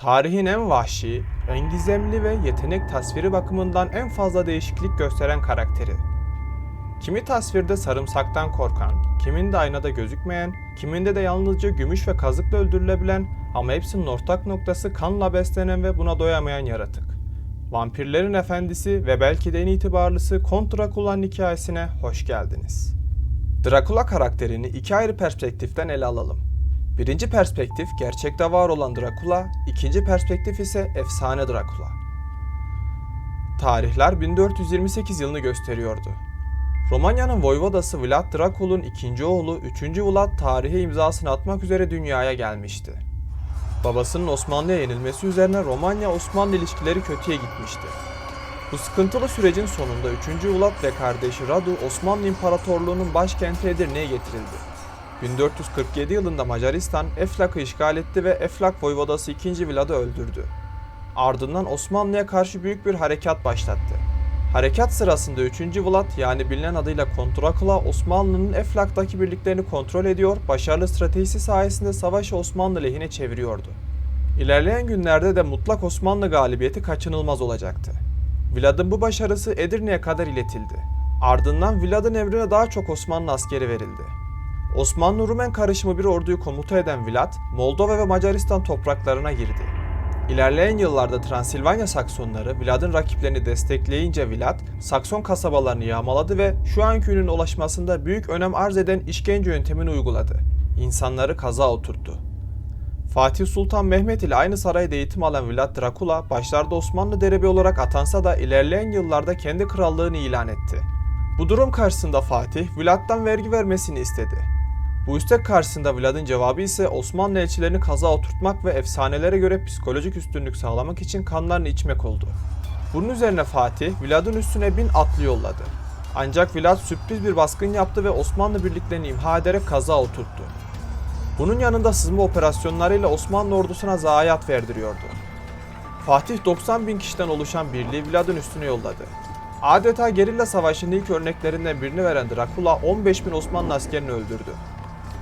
Tarihin en vahşi, en gizemli ve yetenek tasviri bakımından en fazla değişiklik gösteren karakteri. Kimi tasvirde sarımsaktan korkan, kiminde aynada gözükmeyen, kiminde de yalnızca gümüş ve kazıkla öldürülebilen ama hepsinin ortak noktası kanla beslenen ve buna doyamayan yaratık. Vampirlerin efendisi ve belki de en itibarlısı Kont Drakula'nın hikayesine hoş geldiniz. Drakula karakterini iki ayrı perspektiften ele alalım. Birinci perspektif gerçekte var olan Drakula, ikinci perspektif ise efsane Drakula. Tarihler 1428 yılını gösteriyordu. Romanya'nın voyvodası Vlad Drakul'un ikinci oğlu 3. Vlad tarihe imzasını atmak üzere dünyaya gelmişti. Babasının Osmanlı'ya yenilmesi üzerine Romanya-Osmanlı ilişkileri kötüye gitmişti. Bu sıkıntılı sürecin sonunda 3. Vlad ve kardeşi Radu Osmanlı İmparatorluğu'nun başkenti Edirne'ye getirildi. 1447 yılında Macaristan Eflak'ı işgal etti ve Eflak voyvodası 2. Vlad'ı öldürdü. Ardından Osmanlı'ya karşı büyük bir harekat başlattı. Harekat sırasında 3. Vlad yani bilinen adıyla Kont Drakula Osmanlı'nın Eflak'taki birliklerini kontrol ediyor, başarılı stratejisi sayesinde savaşı Osmanlı lehine çeviriyordu. İlerleyen günlerde de mutlak Osmanlı galibiyeti kaçınılmaz olacaktı. Vlad'ın bu başarısı Edirne'ye kadar iletildi. Ardından Vlad'ın emrine daha çok Osmanlı askeri verildi. Osmanlı-Rumen karışımı bir orduyu komuta eden Vlad, Moldova ve Macaristan topraklarına girdi. İlerleyen yıllarda Transilvanya Saksonları Vlad'ın rakiplerini destekleyince Vlad, Sakson kasabalarını yağmaladı ve şu anki ünün ulaşmasında büyük önem arz eden işkence yöntemini uyguladı. İnsanları kaza oturttu. Fatih Sultan Mehmet ile aynı sarayda eğitim alan Vlad Drakula, başlarda Osmanlı derebi olarak atansa da ilerleyen yıllarda kendi krallığını ilan etti. Bu durum karşısında Fatih, Vlad'dan vergi vermesini istedi. Bu istek karşısında Vlad'ın cevabı ise Osmanlı elçilerini kaza oturtmak ve efsanelere göre psikolojik üstünlük sağlamak için kanlarını içmek oldu. Bunun üzerine Fatih, Vlad'ın üstüne bin atlı yolladı. Ancak Vlad sürpriz bir baskın yaptı ve Osmanlı birliklerini imha ederek kaza oturttu. Bunun yanında sızma operasyonlarıyla Osmanlı ordusuna zayiat verdiriyordu. Fatih 90 bin kişiden oluşan birliği Vlad'ın üstüne yolladı. Adeta gerilla savaşının ilk örneklerinden birini veren Drakula 15 bin Osmanlı askerini öldürdü.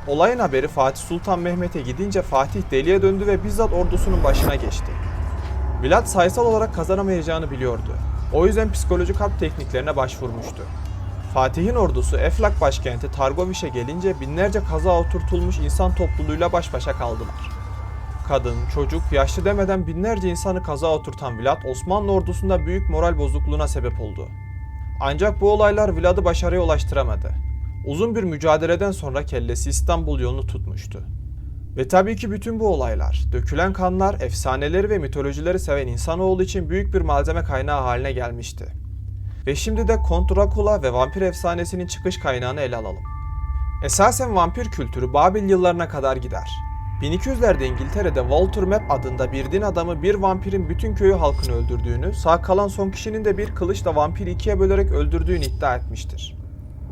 Olayın haberi Fatih Sultan Mehmet'e gidince Fatih deliye döndü ve bizzat ordusunun başına geçti. Vlad sayısal olarak kazanamayacağını biliyordu. O yüzden psikolojik harp tekniklerine başvurmuştu. Fatih'in ordusu Eflak başkenti Targoviş'e gelince binlerce kaza oturtulmuş insan topluluğuyla baş başa kaldılar. Kadın, çocuk, yaşlı demeden binlerce insanı kaza oturtan Vlad Osmanlı ordusunda büyük moral bozukluğuna sebep oldu. Ancak bu olaylar Vlad'ı başarıya ulaştıramadı. Uzun bir mücadeleden sonra kellesi İstanbul yolunu tutmuştu. Ve tabii ki bütün bu olaylar, dökülen kanlar, efsaneleri ve mitolojileri seven insanoğlu için büyük bir malzeme kaynağı haline gelmişti. Ve şimdi de Kont Drakula ve vampir efsanesinin çıkış kaynağını ele alalım. Esasen vampir kültürü Babil yıllarına kadar gider. 1200'lerde İngiltere'de Walter Map adında bir din adamı bir vampirin bütün köyü halkını öldürdüğünü, sağ kalan son kişinin de bir kılıçla vampiri ikiye bölerek öldürdüğünü iddia etmiştir.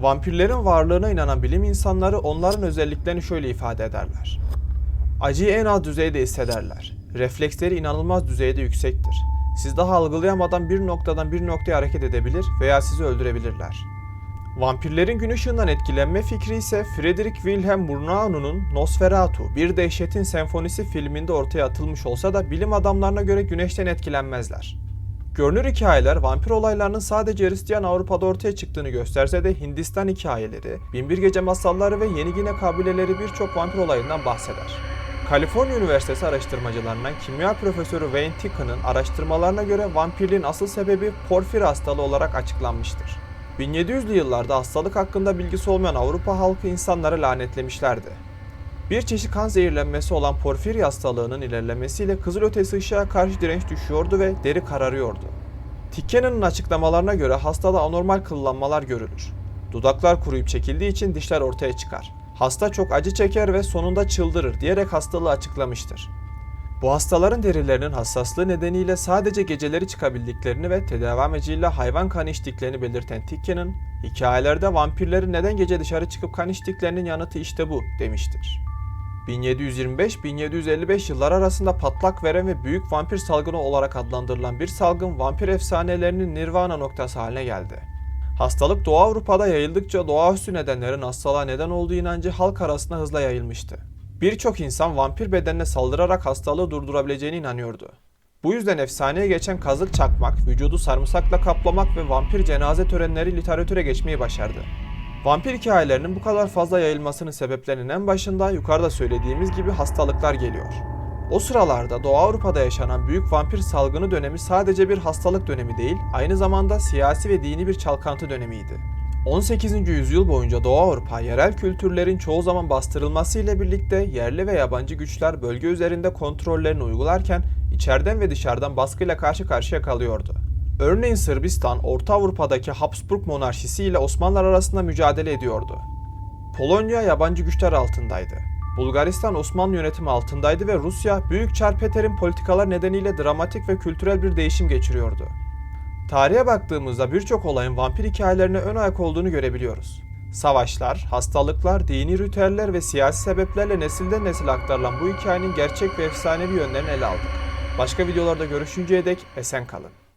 Vampirlerin varlığına inanan bilim insanları onların özelliklerini şöyle ifade ederler. Acıyı en az düzeyde hissederler. Refleksleri inanılmaz düzeyde yüksektir. Siz daha algılayamadan bir noktadan bir noktaya hareket edebilir veya sizi öldürebilirler. Vampirlerin gün ışığından etkilenme fikri ise Friedrich Wilhelm Murnau'nun Nosferatu, Bir Dehşetin Senfonisi filminde ortaya atılmış olsa da bilim adamlarına göre güneşten etkilenmezler. Görünür hikayeler vampir olaylarının sadece Hristiyan Avrupa'da ortaya çıktığını gösterse de Hindistan hikayeleri, Binbir Gece masalları ve Yeni Gine kabileleri birçok vampir olayından bahseder. Kaliforniya Üniversitesi araştırmacılarından kimya profesörü Wayne Ticken'ın araştırmalarına göre vampirliğin asıl sebebi porfir hastalığı olarak açıklanmıştır. 1700'lü yıllarda hastalık hakkında bilgisi olmayan Avrupa halkı insanları lanetlemişlerdi. Bir çeşit kan zehirlenmesi olan porfiri hastalığının ilerlemesiyle kızılötesi ışığa karşı direnç düşüyordu ve deri kararıyordu. Ticken'in açıklamalarına göre hastada anormal kıllanmalar görülür. Dudaklar kuruyup çekildiği için dişler ortaya çıkar. Hasta çok acı çeker ve sonunda çıldırır diyerek hastalığı açıklamıştır. Bu hastaların derilerinin hassaslığı nedeniyle sadece geceleri çıkabildiklerini ve tedavi amacıyla hayvan kanı içtiklerini belirten Ticken'in, hikayelerde vampirlerin neden gece dışarı çıkıp kan içtiklerinin yanıtı işte bu demiştir. 1725-1755 yıllar arasında patlak veren ve büyük vampir salgını olarak adlandırılan bir salgın vampir efsanelerinin nirvana noktası haline geldi. Hastalık Doğu Avrupa'da yayıldıkça doğaüstü nedenlerin hastalığa neden olduğu inancı halk arasında hızla yayılmıştı. Birçok insan vampir bedenine saldırarak hastalığı durdurabileceğine inanıyordu. Bu yüzden efsaneye geçen kazık çakmak, vücudu sarımsakla kaplamak ve vampir cenaze törenleri literatüre geçmeyi başardı. Vampir hikayelerinin bu kadar fazla yayılmasının sebeplerinin en başında yukarıda söylediğimiz gibi hastalıklar geliyor. O sıralarda Doğu Avrupa'da yaşanan büyük vampir salgını dönemi sadece bir hastalık dönemi değil, aynı zamanda siyasi ve dini bir çalkantı dönemiydi. 18. yüzyıl boyunca Doğu Avrupa yerel kültürlerin çoğu zaman bastırılması ile birlikte yerli ve yabancı güçler bölge üzerinde kontrollerini uygularken içeriden ve dışarıdan baskıyla karşı karşıya kalıyordu. Örneğin Sırbistan, Orta Avrupa'daki Habsburg monarşisi ile Osmanlılar arasında mücadele ediyordu. Polonya yabancı güçler altındaydı. Bulgaristan Osmanlı yönetimi altındaydı ve Rusya Büyük Çar Peter'in politikalar nedeniyle dramatik ve kültürel bir değişim geçiriyordu. Tarihe baktığımızda birçok olayın vampir hikayelerine ön ayak olduğunu görebiliyoruz. Savaşlar, hastalıklar, dini ritüeller ve siyasi sebeplerle nesilden nesile aktarılan bu hikayenin gerçek ve efsanevi yönlerini ele aldık. Başka videolarda görüşünceye dek esen kalın.